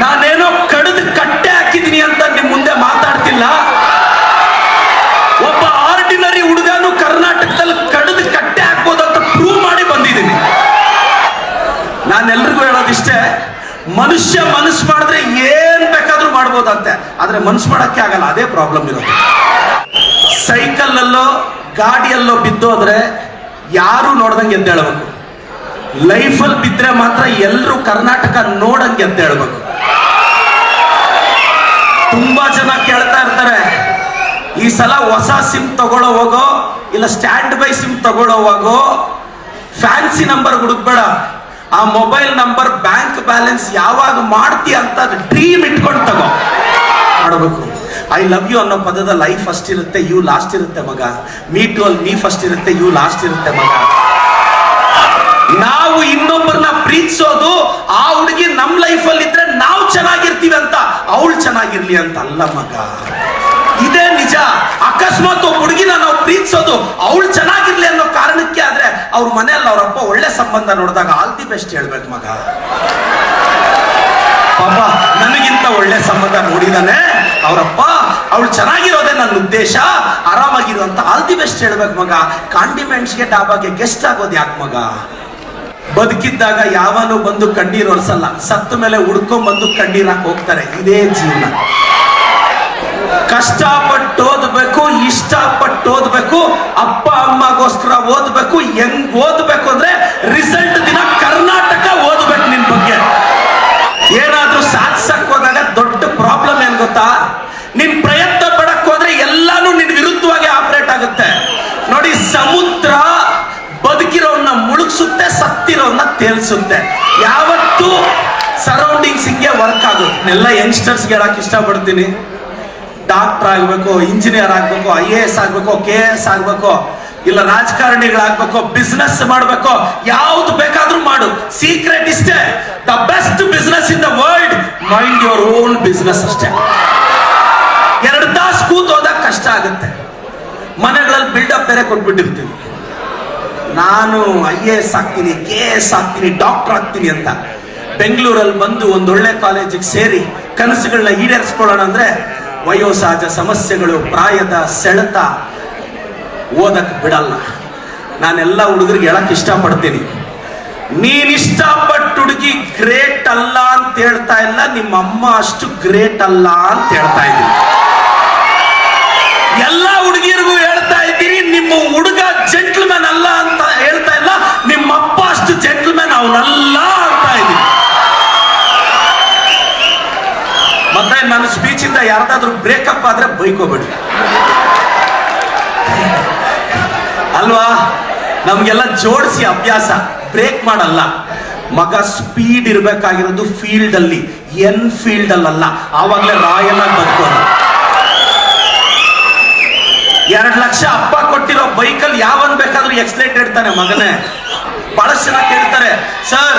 ನಾನೇನೋ ಕಡಿದು ಕಟ್ಟೆ ಹಾಕಿದೀನಿ ಅಂತ ನಿಮ್ ಮುಂದೆ ಮಾತಾಡ್ತಿಲ್ಲ? ಒಬ್ಬ ಆರ್ಡಿನರಿ ಹುಡುಗನು ಕರ್ನಾಟಕದಲ್ಲಿ ಕಡಿದು ಕಟ್ಟೆ ಹಾಕ್ಬೋದು ಅಂತ ಪ್ರೂವ್ ಮಾಡಿ ಬಂದಿದ್ದೀನಿ. ನಾನೆಲ್ರಿಗೂ ಹೇಳೋದಿಷ್ಟೇ, ಮನುಷ್ಯ ಮನಸ್ಸು ಮಾಡಿದ್ರೆ ಏನ್ ಬೇಕಾದ್ರೂ ಮಾಡ್ಬೋದಂತೆ. ಆದ್ರೆ ಮನಸ್ಸು ಮಾಡಕ್ಕೆ ಆಗಲ್ಲ, ಅದೇ ಪ್ರಾಬ್ಲಮ್ ಇರೋದು. ಸೈಕಲ್ ಅಲ್ಲೋ ಗಾಡಿಯಲ್ಲೋ ಬಿದ್ದೋದ್ರೆ ಯಾರು ನೋಡ್ದಂಗೆ ಎದ್ದೇಳ್ಬೇಕು. ಲೈಫಲ್ಲಿ ಬಿದ್ದರೆ ಮಾತ್ರ ಎಲ್ಲರೂ ಕರ್ನಾಟಕ ನೋಡಂಗೆ ಎದ್ದೇಳ್ಬೇಕು. ತುಂಬಾ ಜನ ಕೇಳ್ತಾ ಇರ್ತಾರೆ, ಈ ಸಲ ಹೊಸ ಸಿಮ್ ತಗೊಳ್ಳೋವಾಗೋ ಇಲ್ಲ ಸ್ಟ್ಯಾಂಡ್ ಬೈ ಸಿಮ್ ತಗೊಳ್ಳೋವಾಗೋ ಫ್ಯಾನ್ಸಿ ನಂಬರ್ ಹುಡುಕ್ಬೇಡ. ಆ ಮೊಬೈಲ್ ನಂಬರ್ ಬ್ಯಾಂಕ್ ಬ್ಯಾಲೆನ್ಸ್ ಯಾವಾಗ ಮಾಡ್ತೀಯ ಅಂತ ಡ್ರೀಮ್ ಇಟ್ಕೊಂಡು ತಗೋ. ಮಾಡಬೇಕು. ಐ ಲವ್ ಯು ಅನ್ನೋ ಪದದ ಲೈಫ್ ಫಸ್ಟ್ ಇರುತ್ತೆ ಯು ಲಾಸ್ಟ್ ಇರುತ್ತೆ ಮಗ. ಮೀ ಟು ಅಲ್ಲಿ ನೀ ಫಸ್ಟ್ ಇರುತ್ತೆ ಯು ಲಾಸ್ಟ್ ಇರುತ್ತೆ ಮಗ. ನಾವು ಇನ್ನೊಬ್ಬರನ್ನ ಪ್ರೀತಿಸೋದು ಆ ಹುಡುಗಿ ನಮ್ಮ ಲೈಫಲ್ಲಿ ಇದ್ರೆ ನಾವು ಅಂತ ಅವಳು ಚೆನ್ನಾಗಿರ್ಲಿ ಅಂತ ಅಲ್ಲ ಮಗ. ಇದೇ ನಿಜ. ಅಕಸ್ಮಾತ್ ಒಬ್ಬ ಹುಡುಗಿನ ನಾವು ಪ್ರೀತಿಸೋದು ಅವಳು ಚೆನ್ನಾಗಿರ್ಲಿ ಅನ್ನೋ ಕಾರಣಕ್ಕೆ ಆದ್ರೆ ಅವ್ರ ಮನೆಯಲ್ಲಿ ಅವರಪ್ಪ ಒಳ್ಳೆ ಸಂಬಂಧ ನೋಡಿದಾಗ ಆಲ್ ದಿ ಬೆಸ್ಟ್ ಹೇಳ್ಬೇಕು ಮಗ. ಪಾಪ, ನನಗಿಂತ ಒಳ್ಳೆ ಸಂಬಂಧ ನೋಡಿದಾನೆ. ಅವರಪ್ಪ, ಅವಳು ಚೆನ್ನಾಗಿರೋದೇ ನನ್ನ ಉದ್ದೇಶ. ಆರಾಮಾಗಿರು ಅಂತ ಆಲ್ ದಿ ಬೆಸ್ಟ್ ಹೇಳ್ಬೇಕು ಮಗ. ಕಾಂಡಿಮೆಂಟ್ಸ್ಗೆ ಡಾಬಾಗೆ ಗೆಸ್ಟ್ ಆಗೋದು ಯಾಕೆ ಮಗ? ಬದುಕಿದ್ದಾಗ ಯಾವನು ಬಂದು ಕಣ್ಣೀರ್ ಒರೆಸಲ್ಲ. ಸತ್ತ ಮೇಲೆ ಹುಡ್ಕೊಂಡ್ ಬಂದು ಕಣ್ಣೀರ್ ಹಾಕಿ ಹೋಗ್ತಾರೆ. ಇದೇ ಜೀವನ. ಕಷ್ಟಪಟ್ಟು ಓದ್ಬೇಕು, ಇಷ್ಟಪಟ್ಟು ಓದ್ಬೇಕು, ಅಪ್ಪ, ಅಮ್ಮಗೋಸ್ಕರ ಓದ್ಬೇಕು, ಹೆಂಗ್ ಓದ್ಬೇಕು ಅಂದ್ರೆ ರಿಸಲ್ಟ್ ದಿನ ಕರ್ನಾಟಕ ಓದ್ಬೇಕು ನಿನ್ ಬಗ್ಗೆ. ಏನಾದ್ರೂ ಸಾಧಿಸಕ್ ಹೋದಾಗ ದೊಡ್ಡ ಪ್ರಾಬ್ಲಮ್ ಏನ್ ಗೊತ್ತಾ? ನಿನ್ ಪ್ರಯತ್ನ ಪಡಕ್ ಹೋದ್ರೆ ಎಲ್ಲಾನು ನಿನ್ ವಿರುದ್ಧವಾಗಿ ಆಪರೇಟ್ ಆಗುತ್ತೆ. ನೋಡಿ, ಸಮುದ್ರ ಮುಳುಗ್ಸುತ್ತೆ ಸತ್ತಿರೋನ್ನ ತೇಲ್ಸುತ್ತೆ. ಯಾವತ್ತೂ ಸರೌಂಡಿಂಗ್ಸ್ ಹಿಂಗೆ ವರ್ಕ್ ಆಗುತ್ತೆ ಎಲ್ಲ ಯಂಗ್ಸ್ಟರ್ಸ್ಗೆ ಹೇಳಕ್ ಇಷ್ಟಪಡ್ತೀನಿ. ಡಾಕ್ಟರ್ ಆಗ್ಬೇಕು ಇಂಜಿನಿಯರ್ ಆಗ್ಬೇಕು ಐ ಎ ಎಸ್ ಆಗ್ಬೇಕು ಕೆ ಎಸ್ ಆಗ್ಬೇಕು, ಇಲ್ಲ ರಾಜಕಾರಣಿಗಳಾಗ್ಬೇಕು ಬಿಸ್ನೆಸ್ ಮಾಡ್ಬೇಕು, ಯಾವ್ದು ಬೇಕಾದ್ರೂ ಮಾಡು. ಸೀಕ್ರೆಟ್ ಇಷ್ಟೇ. The best business in the world mind your own business ಅಷ್ಟೇ. ಎರಡು ತಾಸು ಕೂತ್ ಕಷ್ಟ ಆಗುತ್ತೆ. ಮನೆಗಳಲ್ಲಿ ಬಿಲ್ಡಪ್ ಬೇರೆ ಕೊಟ್ಬಿಟ್ಟಿರ್ತೀವಿ ನಾನು ಐ ಎ ಎಸ್ ಆಗ್ತೀನಿ ಕೆ ಎಸ್ ಆಗ್ತೀನಿ ಡಾಕ್ಟರ್ ಆಗ್ತೀನಿ ಅಂತ ಬೆಂಗಳೂರಲ್ಲಿ ಬಂದು ಒಂದೊಳ್ಳೆ ಕಾಲೇಜಿಗೆ ಸೇರಿ ಕನಸುಗಳನ್ನ ಈಡೇರಿಸ್ಕೊಳ್ಳೋಣ ಅಂದ್ರೆ ವಯೋಸಹಜ ಸಮಸ್ಯೆಗಳು, ಪ್ರಾಯದ ಸೆಳೆತ ಓದಕ್ ಬಿಡಲ್ಲ. ನಾನೆಲ್ಲ ಹುಡುಗರಿಗೆ ಹೇಳಕ್ ಇಷ್ಟಪಡ್ತೀನಿ. ನೀನ್ ಇಷ್ಟಪಟ್ಟು ಹುಡುಗಿ ಗ್ರೇಟ್ ಅಲ್ಲ ಅಂತ ಹೇಳ್ತಾ ಇಲ್ಲ ನಿಮ್ಮ ಅಮ್ಮ ಅಷ್ಟು ಗ್ರೇಟ್ ಅಲ್ಲ ಅಂತ ಹೇಳ್ತಾ ಇದ್ದೀನಿ. ಯಾರ್ದಾದ್ರೂ ಬ್ರೇಕಪ್ ಆದ್ರೆ ಬೈಕೋಬೇಡಿ. ಅಲ್ವಾ? ನಮ್ಗೆಲ್ಲ ಜೋಡಿಸಿ ಅಭ್ಯಾಸ. ಬ್ರೇಕ್ ಮಾಡಲ್ಲ. ಮಗ ಸ್ಪೀಡ್ ಇರಬೇಕಾಗಿರೋದು ಫೀಲ್ಡ್ ಅಲ್ಲಿ ಎನ್ ಫೀಲ್ಡ್ ಅಲ್ಲ ಆವಾಗಲೇ ರಾಯಲ್ಲ ಬದುಕೋದು ಎರಡ್ ಲಕ್ಷ ಅಪ್ಪ ಕೊಟ್ಟಿರೋ ಬೈಕಲ್ಲಿ ಯಾವನ್ ಬೇಕಾದ್ರೂ ಎಕ್ಸ್ಲೇಟ್ ಇಡ್ತಾನೆ ಮಗನೇ. ಬಹಳಷ್ಟು ಜನ ಕೇಳ್ತಾರೆ sir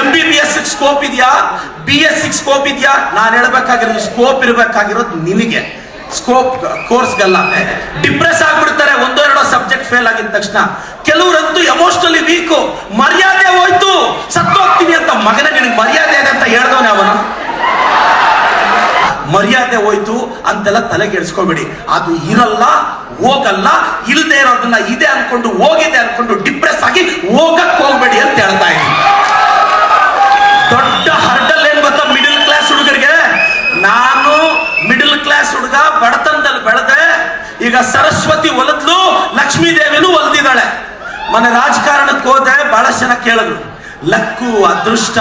M B B S scope ಇದೆಯಾ? ಬಿ ಎಸ್ ಸಿ ಸ್ಕೋಪ್ ಇದೆಯಾ? ನಾನು ಹೇಳ್ಬೇಕಾಗಿರೋದು ಸ್ಕೋಪ್ ಇರಬೇಕಾಗಿರೋದು ನಿನಗೆ. ಸ್ಕೋಪ್ ಕೋರ್ಸ್ಗೆಲ್ಲ ಡಿಪ್ರೆಸ್ ಆಗ್ಬಿಡ್ತಾರೆ. ಒಂದೋ ಎರಡೋ ಸಬ್ಜೆಕ್ಟ್ ಫೇಲ್ ಆಗಿದ ತಕ್ಷಣ. ಕೆಲವರಂತೂ ಎಮೋಷನಲಿ ವೀಕು ಮರ್ಯಾದೆ ಹೋಯ್ತು. ಸತ್ತೋಗ್ತೀನಿ ಅಂತ ಮಗನ ನಿನಗೆ ಮರ್ಯಾದೆ ಇದೆ ಅಂತ ಹೇಳ್ದವನೇ ಅವನು? ಮರ್ಯಾದೆ ಹೋಯ್ತು ಅಂತೆಲ್ಲ ತಲೆಗೆಡ್ಸ್ಕೊಬೇಡಿ ಅದು ಇರಲ್ಲ, ಹೋಗಲ್ಲ ಇಲ್ಲದೆ ಇರೋದನ್ನ ಇದೆ ಅನ್ಕೊಂಡು, ಹೋಗಿದೆ ಅನ್ಕೊಂಡು ಈಗ ಸರಸ್ವತಿ ಒಲದ್ಲು ಲಕ್ಷ್ಮೀ ದೇವಿನೂ ಮನೆ ರಾಜಕಾರಣಕ್ಕೆ ಹೋದೆ ಬಹಳಷ್ಟು ಜನ ಕೇಳಿದ್ರು ಲಕ್ಕು, ಅದೃಷ್ಟ,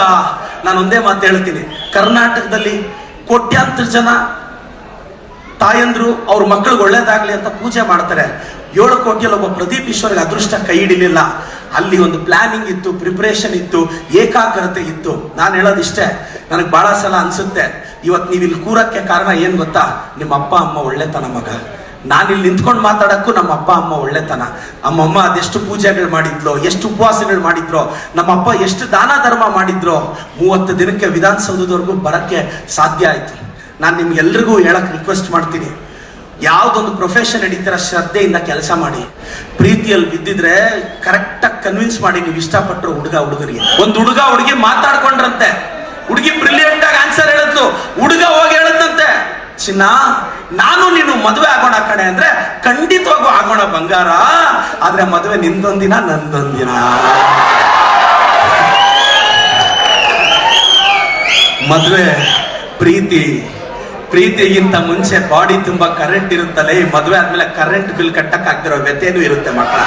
ನಾನು ಒಂದೇ ಮಾತು ಹೇಳ್ತೀನಿ. ಕರ್ನಾಟಕದಲ್ಲಿ ಕೋಟ್ಯಾಂತರ ಜನ ತಾಯಂದ್ರು, ಅವ್ರ ಮಕ್ಕಳಿಗೆ ಒಳ್ಳೇದಾಗ್ಲಿ ಅಂತ ಪೂಜೆ ಮಾಡ್ತಾರೆ. ಏಳು ಕೋಟಿಯಲ್ಲಿ ಒಬ್ಬ ಪ್ರದೀಪ್ ಈಶ್ವರ್ಗೆ ಅದೃಷ್ಟ ಕೈ ಹಿಡಿಲಿಲ್ಲ. ಅಲ್ಲಿ ಒಂದು ಪ್ಲಾನಿಂಗ್ ಇತ್ತು ಪ್ರಿಪರೇಷನ್ ಇತ್ತು, ಏಕಾಗ್ರತೆ ಇತ್ತು. ನಾನು ಹೇಳೋದಿಷ್ಟೇ, ನನಗೆ ಭಾಳ ಸಲ ಅನಿಸುತ್ತೆ. ಇವತ್ತು ನೀವು ಇಲ್ಲಿ ಕೂರಕ್ಕೆ ಕಾರಣ ಏನು ಗೊತ್ತಾ? ನಿಮ್ಮ ಅಪ್ಪ, ಅಮ್ಮ ಒಳ್ಳೆತನ ಮಗ. ನಾನು ಇಲ್ಲಿ ನಿಂತ್ಕೊಂಡು ಮಾತಾಡಕ್ಕೂ ನಮ್ಮ ಅಪ್ಪ, ಅಮ್ಮ ಒಳ್ಳೆತನ. ನಮ್ಮಮ್ಮ ಅದೆಷ್ಟು ಪೂಜೆಗಳು ಮಾಡಿದ್ಲು, ಎಷ್ಟು ಉಪವಾಸಗಳು ಮಾಡಿದ್ರು ನಮ್ಮಪ್ಪ ಎಷ್ಟು ದಾನ ಧರ್ಮ ಮಾಡಿದ್ರು ಮೂವತ್ತು ದಿನಕ್ಕೆ ವಿಧಾನಸೌಧದವರೆಗೂ ಬರಕ್ಕೆ ಸಾಧ್ಯ ಆಯ್ತು. ನಾನು ನಿಮ್ಗೆಲ್ರಿಗೂ ಹೇಳಕ್ಕೆ ರಿಕ್ವೆಸ್ಟ್ ಮಾಡ್ತೀನಿ. ಯಾವುದೊಂದು ಪ್ರೊಫೆಷನ್ ನಡೀತೀರ ಶ್ರದ್ಧೆಯಿಂದ ಕೆಲಸ ಮಾಡಿ. ಪ್ರೀತಿಯಲ್ಲಿ ಬಿದ್ದಿದ್ರೆ ಕರೆಕ್ಟಾಗಿ ಕನ್ವಿನ್ಸ್ ಮಾಡಿ ನೀವು ಇಷ್ಟಪಟ್ಟರು ಹುಡುಗ ಹುಡುಗರಿಗೆ. ಒಂದು ಹುಡುಗ ಹುಡುಗಿ ಮಾತಾಡ್ಕೊಂಡ್ರಂತೆ. ಹುಡುಗಿ ಬ್ರಿಲಿಯಂಟ್ ಆಗಿ ಆನ್ಸರ್ ಹೇಳಿದ್ಲು. ಹುಡುಗ ಹೋಗಿ ಹೇಳದಂತೆ ಚಿನ್ನ, ನಾನು ನೀನು ಮದುವೆ ಆಗೋಣ ಕಣೆ ಅಂದ್ರೆ ಖಂಡಿತವಾಗೂ ಆಗೋಣ ಬಂಗಾರ. ಆದ್ರೆ ಮದುವೆ ನಿಂದೊಂದಿನ ನಂದೊಂದಿನ. ಮದುವೆ ಪ್ರೀತಿ, ಪ್ರೀತಿಗಿಂತ ಮುಂಚೆ ಬಾಡಿ ತುಂಬಾ ಕರೆಂಟ್ ಇರುತ್ತಲ್ಲ ಈ ಮದುವೆ ಆದ್ಮೇಲೆ ಕರೆಂಟ್ ಬಿಲ್ ಕಟ್ಟಕ್ಕಾಗ್ತಿರೋ ವ್ಯಥೆನೂ ಇರುತ್ತೆ ಮಕ್ಕಳ